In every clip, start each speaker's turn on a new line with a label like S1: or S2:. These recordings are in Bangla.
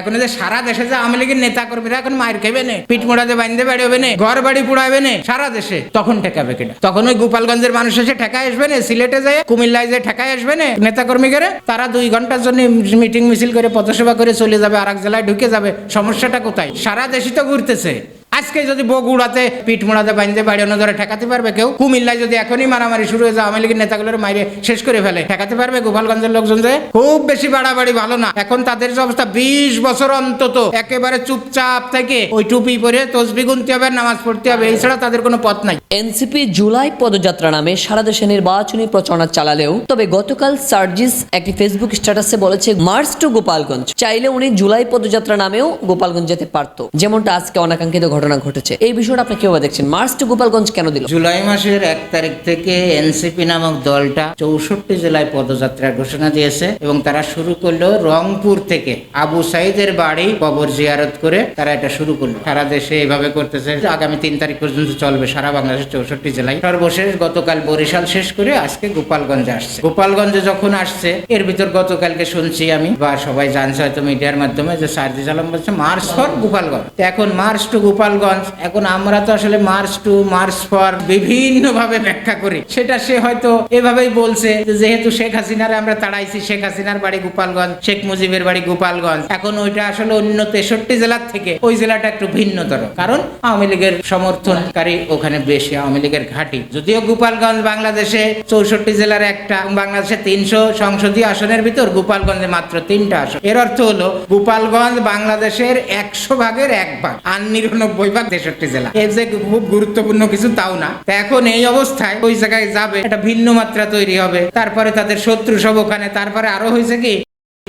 S1: এখন যে সারা দেশে যে আওয়ামী লীগের নেতা কর্মীরা এখন মায়ের খেবে নে, পিঠ মোড়াতে বাঁধতে বেড়াবে নে, ঘর বাড়ি পুড়াবে নে, সারা দেশে। তখন ঠেকাবে কিনা তখন ওই গোপালগঞ্জের মানুষ এসে ঠেকায় আসবে না, সিলেটে যায় কুমিল্লায় যে ঠেকায় আসবে না নেতা কর্মীকে তারা দুই ঘণ্টার জন্য মিটিং মিছিল করে পথসভা করে চলে যাবে আর এক জেলায় ঢুকে যাবে। সমস্যাটা কোথায়? সারা দেশই তো ঘুরতেছে। আজকে যদি বগুড়াতে পিঠ মোড়াতে, বাঁধতে বাড়ি ধরে ঠেকাতে পারবে কেউ? কুমিল্লায় যদি এখনই মারামারি শুরু হয়ে যায়, আওয়ামী লীগের নেতাগুলোর মাইরে শেষ করে ফেলে। ঠেকাতে পারবে গোপালগঞ্জের লোকজন যে? খুব বেশি বাড়াবাড়ি ভালো না। এখন তাদের যে অবস্থা, বিশ বছর অন্তত একেবারে চুপচাপ থেকে ওই টুপি পরে তসবি গুনতে হবে, নামাজ পড়তে হবে এছাড়া তাদের কোনো পথ নাই।
S2: এনসিপি জুলাই পদযাত্রা নামে সারা দেশে নির্বাচনী প্রচারণা চালালেও, তবে গতকাল সার্জিস একটি ফেসবুক স্ট্যাটাসে বলেছে, মার্চ টু গোপালগঞ্জ। চাইলে উনি জুলাই পদযাত্রা নামেও গোপালগঞ্জ যেতে পারতো। যেমনটা আজকে অনাকাঙ্ক্ষিত ঘটনা। ঘটেছে। এই বিষয়টা আপনি কীভাবে দেখছেন? মার্চ টু গোপালগঞ্জ কেন দিল?
S1: জুলাই মাসের এক তারিখ থেকে এনসিপি নামক দলটা চৌষট্টি জেলায় পদযাত্রার ঘোষণা দিয়েছে এবং তারা শুরু করল রংপুর থেকে। আবু সাইদের বাড়ি কবর জিয়ারত করে তারা এটা শুরু করল। সারা দেশে এভাবে করতেছে। আগামী তিন তারিখ পর্যন্ত চলবে সারা বাংলাদেশের চৌষট্টি জেলায়। সর্বশেষ গতকাল বরিশাল শেষ করে আজকে গোপালগঞ্জে আসছে। গোপালগঞ্জে যখন আসছে, এর ভিতর গতকালকে শুনছি আমি বা সবাই জানছে হয়তো মিডিয়ার মাধ্যমে যে সার্জিস আলম বলছে মার্চ ফর গোপালগঞ্জ এখন মার্চ টু গোপালগঞ্জ এখন আমরা তো আসলে মার্চ টু মার্চ ফর বিভিন্ন ভাবে ব্যাখ্যা করি। সেটা সে হয়তো এভাবেই বলছে যেহেতু শেখ হাসিনারে আমরা তাড়াইছি, শেখ হাসিনার বাড়ি গোপালগঞ্জ, শেখ মুজিবের বাড়ি গোপালগঞ্জ। এখন ওইটা আসলে অন্য তেষট্টি জেলার থেকে ওই জেলাটা একটু ভিন্নতর। কারণ আওয়ামী লীগের সমর্থনকারী ওখানে বেশি, আওয়ামী লীগের ঘাঁটি। যদিও গোপালগঞ্জ বাংলাদেশে চৌষট্টি জেলার একটা বাংলাদেশে তিনশো সংসদীয় আসনের ভিতর গোপালগঞ্জে মাত্র তিনটা আসন। এর অর্থ হলো গোপালগঞ্জ বাংলাদেশের একশো ভাগের এক ভাগ, আর নিরানব্বই ভাগ তেষট্টি জেলা। এর যে খুব গুরুত্বপূর্ণ কিছু তাও না। এখন এই অবস্থায় ওই জায়গায় যাবে, একটা ভিন্ন মাত্রা তৈরি হবে। তারপরে তাদের শত্রু সব ওখানে, তারপরে আরও হয়েছে কি?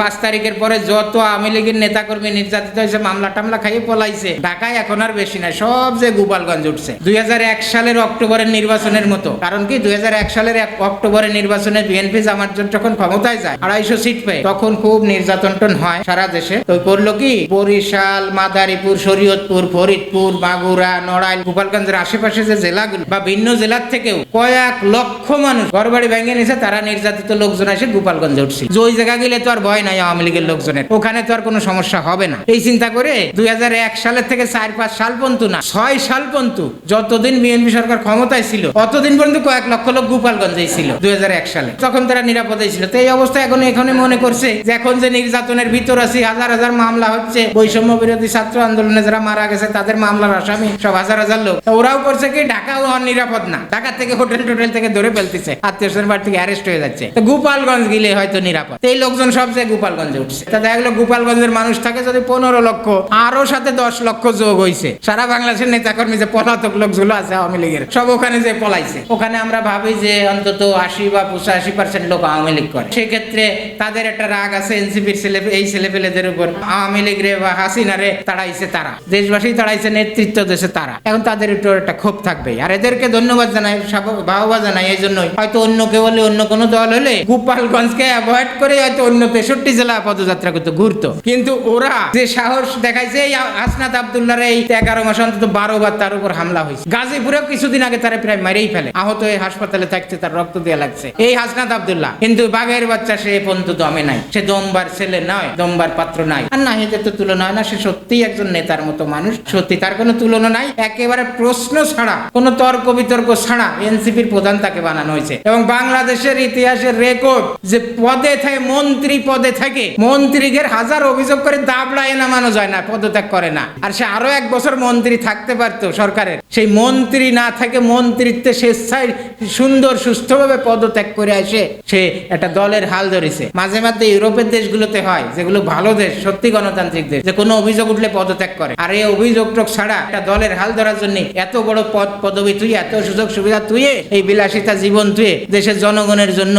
S1: পাঁচ তারিখের পরে যত আওয়ামী লীগের নেতাকর্মী নির্যাতিত হয়েছে, মামলা টামলা খাইয়ে পলাইছে। ঢাকায় এখন আর বেশি নাই, সব যে গোপালগঞ্জ উঠছে। দুই হাজার এক সালের অক্টোবরের নির্বাচনের মতো। কারণ কি, দুই হাজার এক সালের অক্টোবরের নির্বাচনে বিএনপি জামাত জোট যখন ক্ষমতায় যায়, আড়াইশো সিট পেয়ে, তখন খুব নির্যাতন টন হয় সারা দেশে। তো করল কি, বরিশাল, মাদারীপুর, শরীয়তপুর, ফরিদপুর মাগুরা নড়াইল, গোপালগঞ্জের আশেপাশে যে জেলাগুলো বা ভিন্ন জেলার থেকেও কয়েক লক্ষ মানুষ ঘরবাড়ি ভেঙে নিয়েছে তারা নির্যাতিত লোকজন এসে গোপালগঞ্জে উঠছে যে ওই জায়গা গেলে তো আর ভয় নাই আওয়ামী লীগের লোকজনের। ওখানে তো আর কোনো সমস্যা হবে না। এই চিন্তা করে দুই সালের থেকে চার পাঁচ সাল পর্যন্ত না, ছয় সাল পর্যন্ত যতদিন বিএনপি সরকার ক্ষমতায় ছিল, অতদিন পর্যন্ত কয়েক লক্ষ লোক গোপালগঞ্জেই ছিল, দুই সালে। তখন তারা নিরাপদে ছিল। তো এই অবস্থা এখন এখানে মনে করছে যে এখন যে নির্যাতনের ভিতর আছি, হাজার হাজার মামলা হচ্ছে। বৈষম্য বিরোধী ছাত্র আন্দোলনে যারা মারা গেছে, তাদের মামলার আসামি সব হাজার হাজার লোক। ওরাও করছে কি, ঢাকাও নিরাপদ না। ঢাকা থেকে হোটেল টোটেল থেকে ধরে ফেলতেছে। আত্মীয় স্বজনের বাড়ি থেকে অ্যারেস্ট হয়ে যাচ্ছে। তো গোপালগঞ্জ গেলে হয়তো নিরাপদ। এই লোকজন সব যে গোপালগঞ্জে উঠছে। তা দেখা গেলো গোপালগঞ্জের মানুষ থাকে যদি পনেরো লক্ষ, আরও সাথে দশ লক্ষ যোগ হয়েছে সারা বাংলাদেশের নেতাকর্মী যে পলাতক লোকগুলো আছে আওয়ামী লীগের, সব ওখানে যে পলাইছে। ওখানে আমরা ভাবি যে অন্তত আশি বা পঁচাশি পার্সেন্ট লোক আওয়ামী লীগ করে। সেক্ষেত্রে তাদের একটা রাগ আছে এনসিপির ছেলে, এই ছেলেপেলেদের উপর। আওয়ামী লীগ রে বা হাসিনা রে তাড়াইছে তারা। দেশবাসী তাড়াইছে, নেতৃত্ব দেশে তারা। এখন তাদের একটু একটা ক্ষোভ থাকবে। আর এদেরকে ধন্যবাদ জানাই বাহবা জানাই, এই জন্যই। হয়তো অন্য কেউ হলে, অন্য কোনো দল হলে গোপালগঞ্জকে অ্যাভয়েড করে হয়তো অন্য তেষট্টি জেলা পদযাত্রা করতে, ঘুরতো। কিন্তু ওরা যে সাহস দেখাইছে, এই হাসনাত আবদুল্লাহর এই এগারো মাস অন্তত বারো বার তার উপর হামলা হয়েছে। গাজীপুরেও কিছুদিন আগে তারা প্রায় মেরেই ফেলে। আহত হয়ে হাসপাতালে থাকছে তার রক্ত দেওয়া লাগছে। এই হাসনাত আবদুল্লাহ, কিন্তু বাঘের বাচ্চা সে পর্যন্ত দমে নাই। সে দমবার ছেলে নয়, দমবার পাত্র নাই। আর না, এদের তো তুলনা হয় না, সে সত্যিই একজন নেতার মতো মানুষ। সত্যি তার কোনো তুলনা নাই, একেবারে প্রশ্ন ছাড়া, কোনো তর্ক বিতর্ক ছাড়া এনসিপির প্রধান তাকে বানানো হয়েছে। এবং বাংলাদেশের ইতিহাসের রেকর্ড যে পদে থাকে মন্ত্রী পদে থাকে। মন্ত্রীদের হাজার অভিযোগ করে দাবড়ায় নামানো যায় না, পদত্যাগ করে না। আর সে আরও এক বছর মন্ত্রী থাকতে পারতো সরকারের। সেই মন্ত্রী না থাকে মন্ত্রিত্বে স্বেচ্ছায় সুন্দর সুস্থভাবে পদত্যাগ করে আসে। সে একটা দলের হাল ধরেছে। মাঝে মাঝে ইউরোপের দেশগুলোতে হয়, যেগুলো ভালো দেশ, সত্যি গণতান্ত্রিক দেশ, যে কোনো অভিযোগ উঠলে পদত্যাগ করে। আর এই অভিযোগ ছাড়া একটা দলের হাল ধরার জন্য এত বড় পদ, পদবি তুই, এত সুযোগ সুবিধা তুইয়ে এই বিলাসিতা জীবন তুই দেশের জনগণের জন্য,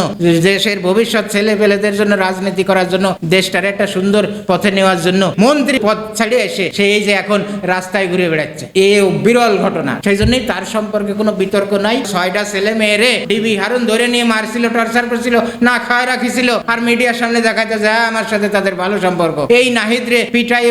S1: দেশের ভবিষ্যৎ ছেলে পেলেদের জন্য রাজনীতি করার জন্য, দেশটার একটা সুন্দর পথে নেওয়ার জন্য মন্ত্রী পদ ছাড়িয়ে এসে, সে এই যে এখন রাস্তায় ঘুরে বেড়াচ্ছে। এ বিরল ঘটনা। সেই জন্যই তার সম্পর্কে কোনো বিতর্ক নাই। ছয়টা ছেলে মেয়েরে ডিবি হারুন ধরে নিয়ে মারছিল, টর্চার করছিল, না খায় রাখিছিল, আর মিডিয়ার সামনে দেখাতে যায় আমার সাথে তাদের ভালো সম্পর্ক। এই নাহিদ রে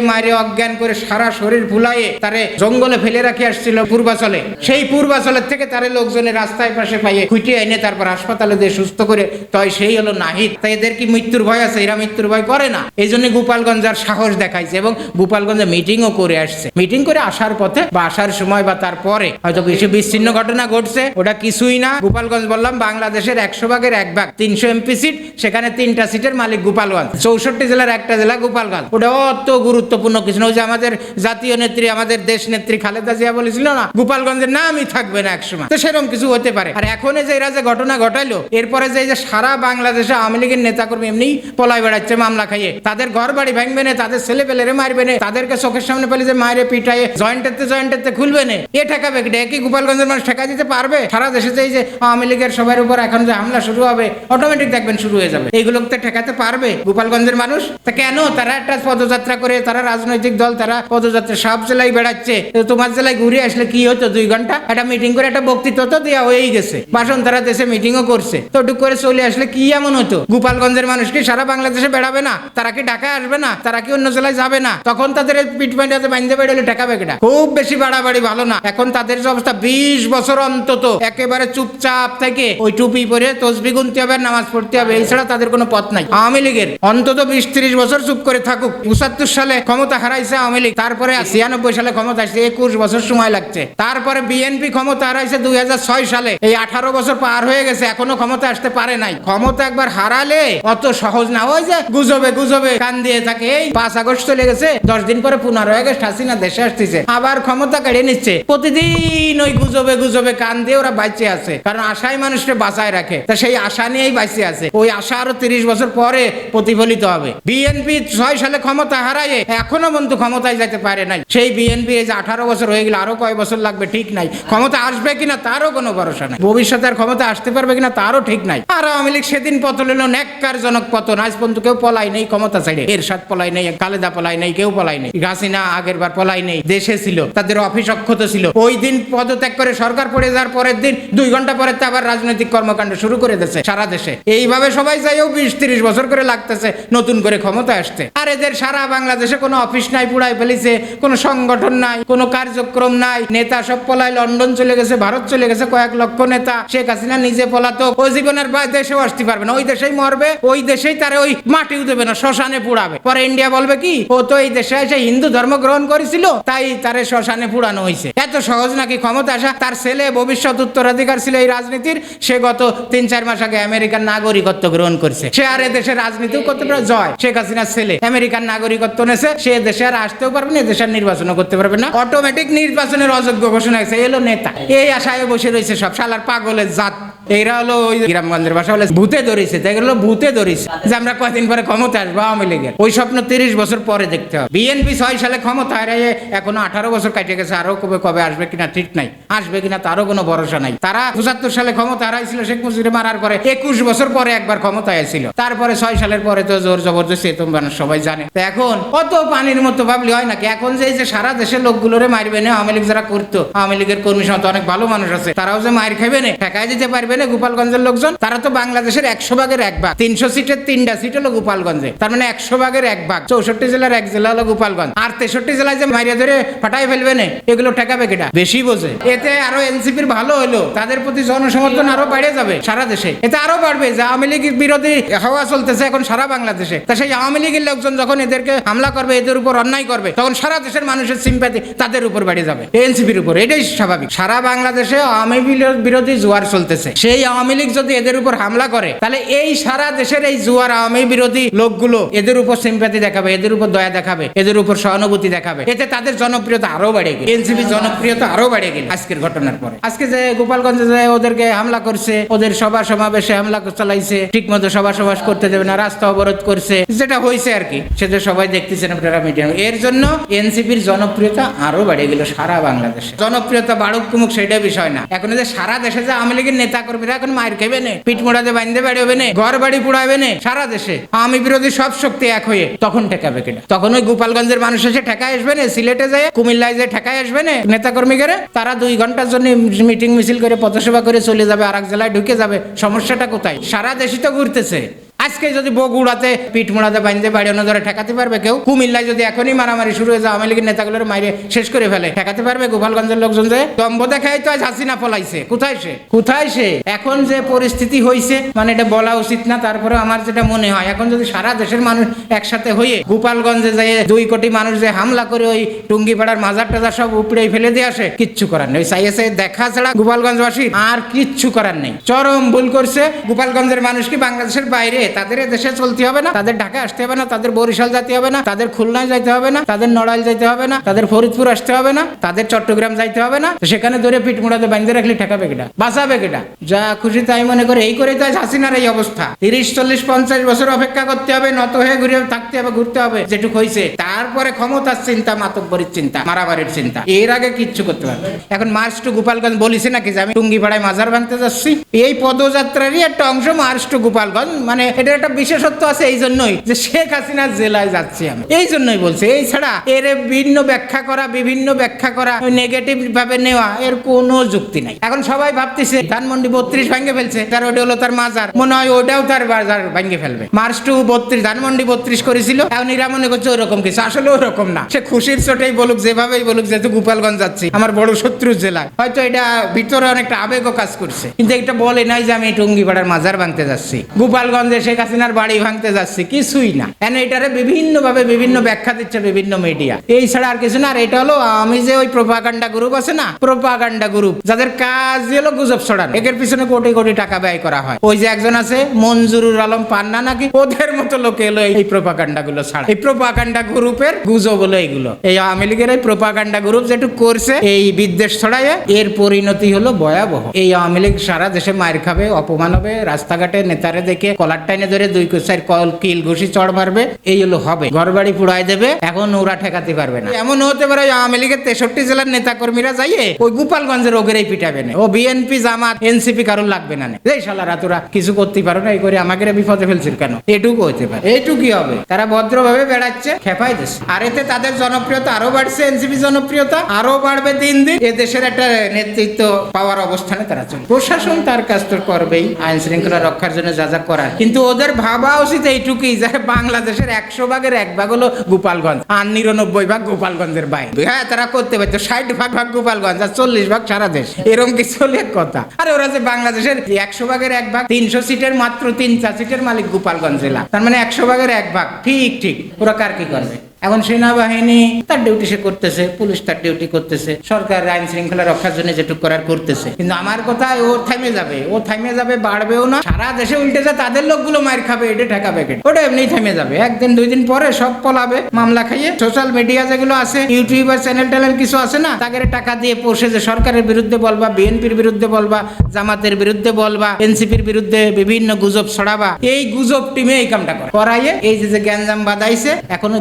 S1: মারে, অজ্ঞান করে সারা শরীর ফুলায়ে তারে জঙ্গলে ফেলে রাখি আসছিল পূর্বাচলে। সেই পূর্বাচলের থেকে তারে লোকজনের রাস্তায় পাশে পাইয়ে খুঁটিয়ে এনে তারপর হাসপাতালে দিয়ে সুস্থ করে তাই সেই হলো নাহিদ। তাই এদের কি মৃত্যুর ভয় আছে? এরা মৃত্যুর ভয় করে না। এই জন্য গোপালগঞ্জ আর সাহস দেখাইছে এবং গোপালগঞ্জে মিটিংও করে আসছে। মিটিং করে আসার পথে বা আসার সময় বা তারপরে হয়তো কিছু বিচ্ছিন্ন ঘটনা ঘটছে, ওটা কিছুই না। গোপালগঞ্জ বললাম, বাংলাদেশের একশো ভাগের এক ভাগ, তিনশো এমপি সিট, সেখানে তিনটা সিটের মালিক গোপালগঞ্জ। চৌষট্টি জেলার একটা জেলা গোপালগঞ্জ। ওটা অত গুরুত্বপূর্ণ কিছু না। যে আমাদের জাতীয় নেত্রী, আমাদের দেশ নেত্রী খালেদা জিয়া বলেছিল না, গোপালগঞ্জের নামই থাকবে না একসময়। তো সেরকম কিছু হতে পারে। আর এখন যে এরা যে ঘটনা ঘটাইলো, এরপরে যে যে সারা বাংলাদেশে আওয়ামী লীগের নেতাকর্মী এমনি পলাই বেড়াচ্ছে, মামলা খাইয়ে। তাদের ঘর বাড়ি ভাঙবে না, তাদের ছেলে পেলেরে মারবে না। তাদেরকে চোখের সামনে পেলে যে মায়ের পিটাইয়ে জয়েন্টেতে জয়েন্টেতে খুলবে না। এ ঠেকাবে কি গোপালগঞ্জের মানুষ ঠেকা দিতে পারবে? সারা দেশে যে যে আওয়ামী লীগের সবার উপর এখন যে হামলা শুরু হবে অটোমেটিক দেখবেন শুরু হয়ে যাবে। এইগুলোকে তো ঠেকাতে পারবে গোপালগঞ্জের মানুষ। তা কেন? তারা একটা পদযাত্রা করে, তারা রাজনৈতিক দল, তারা পদযাত্রা সব জেলায় বেড়াচ্ছে। তোমার জেলায় ঘুরে আসলে কি হতো দুই ঘণ্টা? একটা মিটিং করে একটা বক্তৃত্ব তো দেওয়া হয়েই গেছে। ভাষণ তারা দেশে মিটিংও করছে। তো টুক করে চলে আসলে কি এমন হতো? গোপালগঞ্জের মানুষ কি সারা বাংলাদেশে বেড়াবে না, তারা কি ঢাকায় আসবে না, তারা কি অন্য জেলায় যাবে না? তখন তাদের পিটমেন্টাতে বান্ধে বেড়ালে ঠেকাবে কেটা খুব বেশি বাড়াবাড়ি ভালো না। এখন তাদের যে অবস্থা, বিশ বছর অন্তত একেবারে চুপচাপ থেকে ওই টুপি পরে তসবি গুনতে হবে, নামাজ পড়তে হবে এছাড়া তাদের কোনো পথ নাই। আওয়ামী লীগের অন্তত বিশ ত্রিশ বছর চুপ করে থাকুক। পঁচাত্তর সালে ক্ষমতা হারাইছে আওয়ামী লীগ, তারপরে ছিয়ানব্বই সালে ক্ষমতা আসছে, একুশ বছর সময় লাগছে। তারপরে বিএনপি ক্ষমতা হারাইছে দুই হাজার ছয় সালে। এই আঠারো বছর পার হয়ে গেছে, এখনও ক্ষমতা আসতে পারে নাই। ক্ষমতা একবার হারালে অত সহজ না। ওই যে গুজবে গুজবে, কান দিয়ে থাকে এই পাঁচ আগস্ট চলে গেছে, দশ দিন পরে পনেরো আগস্ট হাসিনা দেশে আসতেছে। আবার ক্ষমতা কেড়ে নিচ্ছে। প্রতিদিন ওই গুজবে গুজবে কান দিয়ে ওরা বাইচে আছে। কারণ আশাই মানুষকে বাঁচায় রাখে। তা সেই আশা নিয়েই বাইচে আছে। ওই আশা আরও তিরিশ বছর পরে প্রতিফলিত হবে। বিএনপি ছয় সালে ক্ষমতা হারায় এখনও বন্ধু ক্ষমতায় যেতে পারে নাই। সেই বিএনপি এই যে আঠারো বছর হয়ে গেল আরও কয় বছর লাগবে ঠিক নাই। ক্ষমতা আসবে কিনা তারও কোনো ভরসা নাই। ভবিষ্যতে আর ক্ষমতা আসতে পারবে কিনা তারও ঠিক নাই। আর আওয়ামী লীগ সেদিন পতন এলো ন্যাক্কারজনক পতন। আজ পর্যন্ত কেউ পলাই নেই ক্ষমতা ছেড়ে। এরশাদ পলাই নেই কালেদা পলাই নেই, কেউ পলাই নেই। হাসিনা আগের বার পলাই নেই, দেশে ছিল, তাদের অফিস অক্ষত ছিল। ওই দিন পদত্যাগ করে সরকার পড়ে যাওয়ার পরের দিন দুই ঘণ্টা পরে আবার রাজনৈতিক কর্মকাণ্ড শুরু করে দিয়েছে সারা দেশে। এইভাবে সবাই চাইও বিশ তিরিশ বছর করে লাগতেছে, নতুন করে ক্ষমতা আসতে। আর এদের সারা বাংলাদেশে কোনো অফিস নাই পুড়াই ফেলিছে, কোনো সংগঠন নাই, কোনো কার্যক্রম নাই। নেতা সব পলায়, লন্ডন চলে গেছে, ভারত চলে গেছে, কয়েক লক্ষ নেতা। শেখ হাসিনা নিজে পলাতো ওই জীবনের দেশেও আসতে পারবে না। ওই দেশেই মরবে, ওই দেশেই তারা ওই মাটিও দেবে না, শ্মশানে পুড়াবে। পরে ইন্ডিয়া বলবে কি, ও তো এই দেশে এসে হিন্দু ধর্ম গ্রহণ করেছিল, তাই তারে শ্মশানে পুড়ানো হয়েছে এত সহজ নাকি ক্ষমতা আসা? তার ছেলে ভবিষ্যৎ উত্তরাধিকার ছিল এই রাজনীতির, সে গত তিন চার মাস আগে আমেরিকান নাগরিকত্ব গ্রহণ করছে। সে আর এ দেশের রাজনীতিও করতে পারে জয়। শেখ হাসিনার ছেলে আমেরিকান নাগরিকত্ব নেছে, সে দেশে আর আসতেও পারবে না দেশের নির্বাচনও করতে পারবে না। অটোমেটিক নির্বাচনের অযোগ্য ঘোষণা হয়েছে এলো নেতা। এই আশায় বসে রয়েছে সব শালার পাগলের জাত। এরা হলো ওই গ্রামগঞ্জের ভাষা হলে ভূতে ধরেছে তাই হলো ভূতে ধরেছে। যে আমরা কদিন পরে ক্ষমতা আসব আওয়ামী লীগের। ওই স্বপ্ন তিরিশ বছর পরে দেখতে হবে। বিএনপি ছয় সালে ক্ষমতা হারিয়ে এখনও আঠারো বছর কাটে গেছে, আরও কবে কবে আসবে কিনা ঠিক নাই। আসবে কিনা তারও কোনো ভরসা নাই। তারা পঁচাত্তর সালে ক্ষমতা হারাইছিল, শেখ মুজিবুর মারার পরে একুশ বছর পরে একবার ক্ষমতায় ছিল তারপরে ছয় সালের পরে তো জোর জবরদস্তি মানুষ সবাই জানে। তো এখন কত পানির মতো ভাবলি হয় নাকি? এখন যে যে সারা দেশের লোকগুলোরে মারবে না, আওয়ামী লীগ যারা করতো, আওয়ামী লীগের কর্মী সমাজ অনেক ভালো মানুষ আছে, তারাও যে মার খাবে না, ঠেকায় দিতে পারবে না গোপালগঞ্জের লোকজন, তারা তো বাংলাদেশের একশো ভাগের এক ভাগ। তিনশো সিটের তিনটা সিট হলো গোপালগঞ্জে। তার মানে একশো ভাগের এক ভাগ। চৌষট্টি জেলার এক জেলা হলো গোপালগঞ্জ। আর তেষট্টি জেলায় যে মারিয়া ধরে ফাটাই ফেলবে না, এগুলো ঠেকাবে কেটা বেশি বোঝে। এতে আরও এনসিপির ভালো হলো। তাদের প্রতি জনসমর্থন আরও বেড়ে যাবে সারা দেশে। এতে আরও বাড়বে যে আওয়ামী লীগের বিরোধী হাওয়া চলতেছে এখন সারা বাংলাদেশে। তা সেই আওয়ামী লীগের লোকজন যখন এদেরকে হামলা করবে, এদের উপর অন্যায় করবে, তখন সারা দেশের মানুষের সিম্পাতি তাদের উপর বেড়ে যাবে। এনসিপির উপর। এটাই স্বাভাবিক। সারা বাংলাদেশে আওয়ামী বিরোধী জোয়ার চলতেছে। সেই আওয়ামী লীগ যদি এদের উপর হামলা করে, তাহলে এই সারা দেশের এই জোয়ার আওয়ামী বিরোধী লোকগুলো এদের উপর সিম্পাতি দেখাবে, এদের উপর দয়া দেখাবে, এদের উপর সহানুভূতি দেখাবে। এতে তাদের জনপ্রিয়তা আরও বেড়ে গেল। এনসিপি জনপ্রিয়তা আরও বেড়ে গেল আজকের ঘটনার পরে। আজকে যে গোপালগঞ্জে যে ওদেরকে হামলা করছে, ওদের সভা সমাবেশে হামলা চালাইছে ঠিক মতো সভা সমাবেশ করতে দেবে না, রাস্তা অবরোধ করছে, যেটা হয়েছে আর কি। সেটা সবাই দেখতেছেন আপনারা মিডিয়া এর জন্য এনসিপির জনপ্রিয়তা আরও বেড়ে গেল সারা বাংলাদেশে। জনপ্রিয়তা বাড়ুক কুমুক সেটা বিষয় না। এখন যে সারা দেশে যে আওয়ামী লীগের নেতা কর্মীরা এখন মায়ের খেবে নে পিঠ মোড়াতে বান্ধে বেড়াবে নে ঘর বাড়ি পুড়াবে নে সারা দেশে। আমি বিরোধী সব শক্তি এক হয়ে তখন ঠেকাবে কিনা? তখন ওই গোপালগঞ্জের মানুষ এসে ঠেকায় আসবে না, সিলেটে যায়, কুমিল্লায় যে ঠেকায় আসবে না। নেতা কর্মীকে তারা দুই ঘণ্টার জন্য মিটিং মিছিল করে পথসেবা করে চলে যাবে আর এক জেলায় ঢুকে যাবে। সমস্যাটা কোথায়? সারা দেশই তো ঘুরতেছে। আজকে যদি বগুড়াতে পিঠ মোড়াতে বাড়ি অন্য ধরে ঠেকাতে পারবে কেউ? কুমিল্লায় যদি এখনই মারামারি শুরু হয়ে যায়, আওয়ামী লীগের নেতাগুলোর মাইরে শেষ করে ফেলে। ঠেকাতে পারবে গোপালগঞ্জের লোকজন যে? দম্ভ দেখাই তো আজ হাসিনা পলাইছে কোথায় সে? কোথায় সে? এখন যে পরিস্থিতি হয়েছে মানে এটা বলা উচিত না, তারপরে আমার যেটা মনে হয়, এখন যদি সারা দেশের মানুষ একসাথে হয়ে গোপালগঞ্জে যে দুই কোটি মানুষ যে হামলা করে ওই টুঙ্গিপাড়ার মাজার টাজার সব উপড়ে ফেলে দিয়ে আসে, কিচ্ছু করার নেই। চাইছে দেখা ছাড়া গোপালগঞ্জবাসী আর কিচ্ছু করার নেই। চরম ভুল করছে গোপালগঞ্জের মানুষ কি বাংলাদেশের বাইরে? তাদের দেশে চলতে হবে না, তাদের ঢাকা আসতে হবে না, তাদের বরিশাল যেতে হবে না, তাদের খুলনায় যাইতে হবে না, তাদের নড়াইল যাইতে হবে না, তাদের ফরিদপুর আসতে হবে না, তাদের চট্টগ্রাম যাইতে হবে না। সেখানে ধরে পিঠ মুড়াতে বাঁধতে রাখলে ঠেকাবে কেটা বাঁচাবে কেটা যা খুশি তাই মনে করে এই করে তো আজ হাসিনার এই অবস্থা। তিরিশ, চল্লিশ, পঞ্চাশ বছর অপেক্ষা করতে হবে, নত হয়ে ঘুরে থাকতে হবে, ঘুরতে হবে, যেটুক হয়েছে তারপরে ক্ষমতার চিন্তা, মাতব্বরীর চিন্তা, মারামারির চিন্তা। এর আগে কিচ্ছু করতে পারবে এখন মার্চ টু গোপালগঞ্জ বলিছে নাকি যে আমি টুঙ্গিপাড়ায় মাজার ভাঙতে যাচ্ছি? এই পদযাত্রারই একটা অংশ মার্চ টু গোপালগঞ্জ মানে এটা একটা বিশেষত্ব আছে এই জন্যই যে শেখ হাসিনার জেলায় যাচ্ছি আমি। এই জন্যই বলছি, এই ছাড়া এর ভিন্ন ব্যাখ্যা করা, বিভিন্ন ব্যাখ্যা করা নেগেটিভ ভাবে নেওয়া এর কোনো যুক্তি নাই। এখন সবাই ভাবতেছে, ধানমন্ডি বত্রিশ ভাঙে ফেলছে, তার ওটা হলো তার মাজার। মনে হয় ওটাও তার বাজার ভাঙে ফেলবে। মার্চ টু বত্রিশ, ধানমন্ডি বত্রিশ করেছিল, এখন এরা মনে করছে ওরকম কিছু। আসলে ওরকম না। সে খুশির চোটেই বলুক, যেভাবেই বলুক যেহেতু গোপালগঞ্জ যাচ্ছি, আমার বড় শত্রু জেলায়। হয়তো এটা ভিতরে অনেকটা আবেগও কাজ করছে। কিন্তু এটা বলে নাই যে আমি টুঙ্গিপাড়ার মাজার ভাঙতে যাচ্ছি। গোপালগঞ্জে শেখ হাসিনার বাড়ি ভাঙতে যাচ্ছি, কিছুই না। কেন এটারে বিভিন্ন ভাবে বিভিন্ন ব্যাখ্যা দিচ্ছে বিভিন্ন মিডিয়া এই ছাড়া আর কিছু না, আর এটা হলো, আমি যে ওই প্রোপাগান্ডা গ্রুপ আছে না প্রোপাগান্ডা গ্রুপ যাদের কাজ হলো গুজব ছড়ানো। একের পিছনে কোটি কোটি টাকা ব্যয় করা হয়। ওই যে একজন আছে মঞ্জুরুল আলম পান্না নাকি, ওদের মতো লোকে এলো এই প্রোপাগান্ডা গুলো ছাড়া। এই প্রোপাগান্ডা গ্রুপের গুজব হলো এইগুলো। এই আওয়ামী লীগের এই প্রোপাগান্ডা গ্রুপ যেটুকু করছে, এই বিদ্বেষ ছড়ায় এর পরিণতি হলো ভয়াবহ। এই আওয়ামী লীগ সারা দেশে মায়ের খাবে, অপমান হবে, রাস্তাঘাটে নেতারে দেখে কলার টাইনে ধরে দুই কোসাইর কল, কিল, ঘুষি, চড় মারবে। এই হলো হবে। ঘর বাড়ি পুড়াই দেবে, এখন ওরা ঠেকাতে পারবে না। এমন হতে পারে আওয়ামী লীগের তেষট্টি জেলার নেতা কর্মীরা যাইয়ে ওই গোপালগঞ্জের ওগেরেই পিটাবে না। ও বিএনপি, জামাত, এনসিপি কারোর লাগবে না এই শালারা তোরা কিছু করতে পারো না, এই করে আমাকে বিপদে ফেলছিস কেন? এটুকু হতে পারে। এইটুকুই হবে। তারা ভদ্রভাবে বেড়াচ্ছে খেপাই দিচ্ছে। আর এতে তাদের জনপ্রিয়তা আরও বাড়ছে, এনসিপি জনপ্রিয়তা আরও বাড়বে দিন দিন। এ দেশের একটা নেতৃত্ব পাওয়ার অবস্থানে তারা চলে। প্রশাসন তার কাজ তো করবেই আইন শৃঙ্খলা রক্ষার জন্য যা যা করার। কিন্তু ওদের ভাবা উচিত এইটুকুই যে বাংলাদেশের একশো ভাগের এক ভাগ হলো গোপালগঞ্জ আর নিরানব্বই ভাগ গোপালগঞ্জের বাইরে। হ্যাঁ তারা করতে পারতো ষাট ভাগ ভাগ গোপালগঞ্জ আর চল্লিশ ভাগ সারা দেশ। এরকম কিছু এক কথা। আর ওরা যে বাংলাদেশের একশো ভাগের এক ভাগ, তিনশো সিটের মাত্র তিন চার সিটের মালিক গোপালগঞ্জ জেলা। তার মানে একশো ভাগের এক ভাগ। ঠিক ঠিক। ওরা কার কি করবে? এখন সেনাবাহিনী তার ডিউটি সে করতেছে, পুলিশ তার ডিউটি করতেছে, সরকার আইন শৃঙ্খলা রক্ষার জন্য যেটুকু করার করতেছে। কিন্তু আমার কথা, ও থামে যাবে, ও থামে যাবে, বাড়বেও না। সারা দেশে উল্টে যায়, তাদের লোকগুলো মার খাবে, এটা ঠেকাবে কেটে। ওটা এমনি থেমে যাবে। একদিন, দুই দিন পরে সব পলাবে, মামলা খাইয়ে। সোশ্যাল মিডিয়া যেগুলো আছে ইউটিউবার চ্যানেল ট্যানেল কিছু আছে না, তাদের টাকা দিয়ে পোষে যে সরকারের বিরুদ্ধে বলবা বিএনপির বিরুদ্ধে বলবা, জামাতের বিরুদ্ধে বলবা এনসিপির বিরুদ্ধে বিভিন্ন গুজব ছড়াবা, এই গুজব টিমে এই কামটা করে। করাইয়ে এই যে গ্যাঞ্জাম বাদাইছে এখনও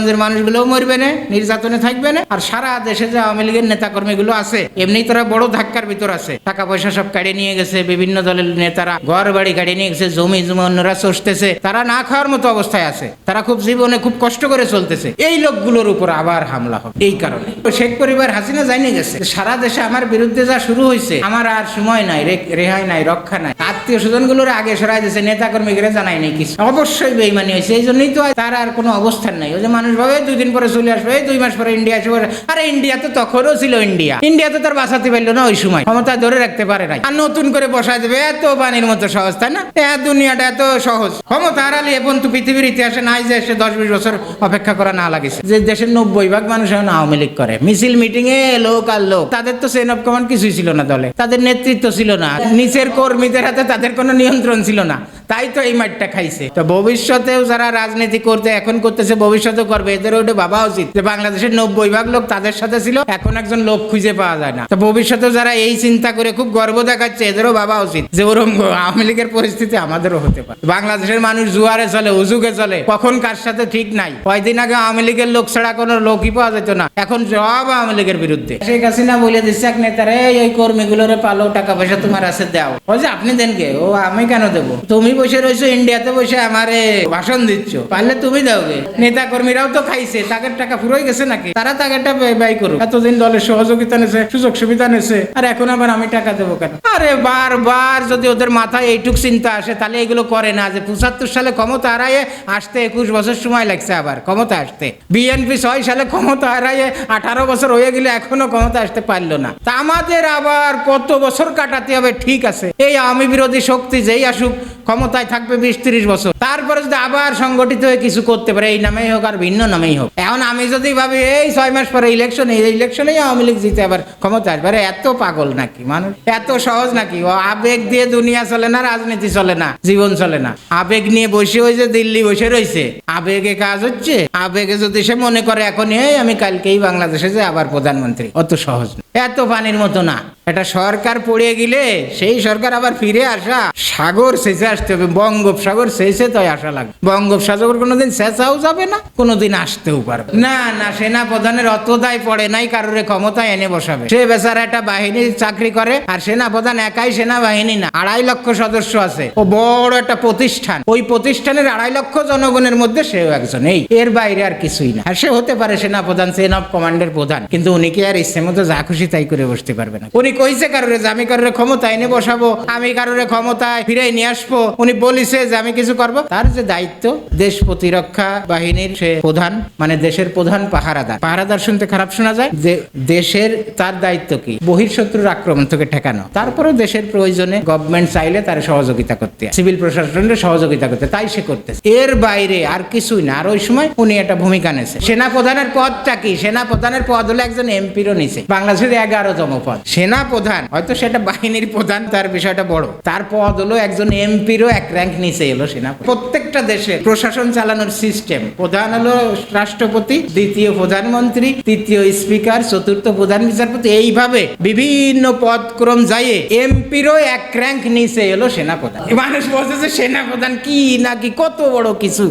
S1: গোপালগঞ্জের মানুষগুলোও মরবে না, নির্যাতনে থাকবে না, আর সারা দেশে যে আওয়ামী লীগের নেতা কর্মীগুলো আছে এমনি তারা বড় ধাক্কার ভিতর আছে। টাকা পয়সা সব কাড়ে নিয়ে গেছে, বিভিন্ন দলের নেতারা ঘর বাড়ি কাড়িয়ে নিয়ে গেছে, জমি জমি অন্যরা চষতেছে, তারা না খাওয়ার মতো অবস্থায় আছে। তারা খুব জীবনে খুব কষ্ট করে চলতেছে। এই লোকগুলোর উপর আবার হামলা হবে, এই কারণে। শেখ পরিবার হাসিনা জানিয়ে গেছে সারা দেশে আমার বিরুদ্ধে যা শুরু হয়েছে আমার আর সময় নাই রেহাই নাই, রক্ষা নাই। আত্মীয় স্বজনগুলোর আগে সরাই দিয়েছে নেতা কর্মীকে জানাই নাই কিছু। অবশ্যই বেইমানি হয়েছে এই জন্যই তো তার আর কোনো অবস্থান নাই। ওই যে মানুষ ভাবে দুই দিন পরে চলে আসবে দুই মাস পরে ইন্ডিয়া আসবে। আরে ইন্ডিয়া তো তখনও ছিল ইন্ডিয়া ইন্ডিয়া তো তার বাঁচাতে পারল না ওই সময়। ক্ষমতা ধরে রাখতে পারে নাই। আর নতুন করে বসায় দেবে, এত পানির মতো সহজ, তাই না? দুনিয়াটা এত সহজ। ক্ষমতা হারালে এখন তো পৃথিবীর ইতিহাসে নাই যে এসে দশ বিশ বছর অপেক্ষা করা না লাগেছে। যে দেশের নব্বই ভাগ মানুষ এখন আওয়ামী লীগ করে। মিছিল মিটিং এ লোক আর লোক। তাদের তো সেন অফ কমান্ড কিছুই ছিল না দলে। তাদের নেতৃত্ব ছিল না। নিচের কর্মীদের হাতে তাদের কোনো নিয়ন্ত্রণ ছিল না। তাই তো এই মাঠটা খাইছে। তো ভবিষ্যতেও যারা রাজনীতি করতে এখন করতেছে, ভবিষ্যতেও করবে এদের ওটা ভাবা উচিত যে বাংলাদেশের নব্বই ভাগ লোক তাদের সাথে ছিল এখন একজন লোক খুঁজে পাওয়া যায় না। তো ভবিষ্যতেও যারা এই চিন্তা করে খুব গর্ব দেখাচ্ছে এদেরও ভাবা উচিত যে ওরকম আওয়ামী লীগের পরিস্থিতি আমাদেরও হতে পারে। বাংলাদেশের মানুষ জুয়ারে চলে উজুকে চলে কখন কার সাথে ঠিক নাই? কয়দিন আগে আওয়ামী লীগের লোক ছাড়া কোনো লোকই পাওয়া যেত না এখন সব আওয়ামী লীগের বিরুদ্ধে। শেখ হাসিনা বলে দিচ্ছে এক নেতারে "এই, কর্মীগুলোরে পালো টাকা পয়সা তোমার আছে দাও। যে আপনি দেন কে? ও আমি কেন দেবো? তুমি বসে রয়েছো ইন্ডিয়াতে বসে আমারে ভাষণ দিচ্ছ পারলে তুমি দাও গে। নেতা কর্মীরাও তো খাইছে তাদের টাকা ফুরোই গেছে নাকি? তারা টাকাটা ব্যয় করুক। এতদিন দলের সহযোগিতা নেছে, সুযোগ সুবিধা নেছে, আর এখন আবার আমি টাকা দেবো কেন? আরে বারবার যদি ওদের মাথায় এইটুক চিন্তা আসে, তাহলে এগুলো করে না। যে পঁচাত্তর সালে ক্ষমতা হারাইয়ে আসতে একুশ বছর সময় লাগছে আবার, ক্ষমতা আসতে। বিএনপি ছয় সালে ক্ষমতা হারাইয়ে আঠারো বছর হয়ে গেলে এখনও ক্ষমতা আসতে পারল না। তা আমাদের আবার কত বছর কাটাতে হবে, ঠিক আছে। এই আমি বিরোধী শক্তি যেই আসুক ক্ষমতায় থাকবে বিশ তিরিশ বছর। তারপরে যদি আবার সংগঠিত হয়ে কিছু করতে পারে, এই নামেই হোক আর ভিন্ন নামেই হোক। এখন আমি যদি ভাবি, এই ছয় মাস পরে ইলেকশন এই ইলেকশনেই আওয়ামী লীগ জিতে আবার ক্ষমতা আসবে। আরে এত পাগল নাকি মানুষ? এত সহজ নাকি? ও আবেগ দিয়ে দুনিয়া চলে না, রাজনীতি চলে না, জীবন চলে না। আবেগ নিয়ে বসে যে দিল্লি বসে রয়েছে। আবেগে কাজ হচ্ছে। আবেগে যদি সে মনে করে, এখন এই আমি কালকেই বাংলাদেশে যে আবার প্রধানমন্ত্রী। অত সহজ এত পানির মতো না। এটা সরকার পড়ে গেলে সেই সরকার আবার ফিরে আসা। সাগর শেষে আসতে হবে, বঙ্গোপসাগর শেষে তাই আসা লাগবে। বঙ্গোপসাগর কোনোদিন শেষাও যাবে না, কোনোদিন আসতেও পারবে না। না সেনা প্রধানের অত পড়ে নাই, কারোর ক্ষমতায় এনে বসাবে। সে বেচারা একটা বাহিনীর চাকরি করে, আর সেনা প্রধান একাই সেনাবাহিনী না, আড়াই লক্ষ সদস্য আছে। ও বড় একটা প্রতিষ্ঠান। ওই প্রতিষ্ঠানের আড়াই লক্ষ জনগণের মধ্যে সেও একজন, এই, এর বাইরে আর কিছুই না। আর সে হতে পারে সেনা প্রধান সেন অফ কমান্ডের প্রধান, কিন্তু উনি কি আর ইচ্ছে মতো যা খুশি তাই করে বসতে পারবে না। উনি কইছে কারোরে যে আমি কারোরে ক্ষমতা এনে বসাবো, আমি কারোরে ক্ষমতায় ফিরে নিয়ে আসব। উনি বলিছে যে আমি কিছু করব। তার যে দায়িত্ব, দেশ প্রতিরক্ষা বাহিনীর সে প্রধান মানে দেশের প্রধান পাহারাদার। পাহারাদার শুনতে খারাপ শোনা যায় যে দেশের তার দায়িত্ব কি? বহির্শত্রুর আক্রমণ থেকে ঠেকানো। তারপরেও দেশের প্রয়োজনে গভর্নমেন্ট চাইলে তার সহযোগিতা করতে সিভিল প্রশাসনের সহযোগিতা করতে তাই সে করতে এর বাইরে আর কিছুই না। আর ওই সময় উনি একটা ভূমিকা নেছে সেনা প্রধানের পদটা কি? সেনা প্রধানের পদ হলো একজন এমপিরও নিছে বাংলাদেশের এগারোতম পদ। সেনা প্রধান। হয়তো সেটা বাহিনীর প্রধান, তার বিষয়টা বড়। তার পদ হলো একজন এমপিরও এক র্যাঙ্ক নিচে এলো সেনা প্রত্যেকটা দেশে প্রশাসন চালানোর সিস্টেম প্রধান হলো রাষ্ট্রপতি, দ্বিতীয় প্রধানমন্ত্রী, তৃতীয় স্পিকার চতুর্থ প্রধান বিচারপতি। এইভাবে বিভিন্ন পদক্রম যাইয়ে এমপিরও এক র্যাঙ্ক নিচে এলো সেনা প্রধান মানুষ বলছে যে সেনা প্রধান কি নাকি কত বড় কিছু।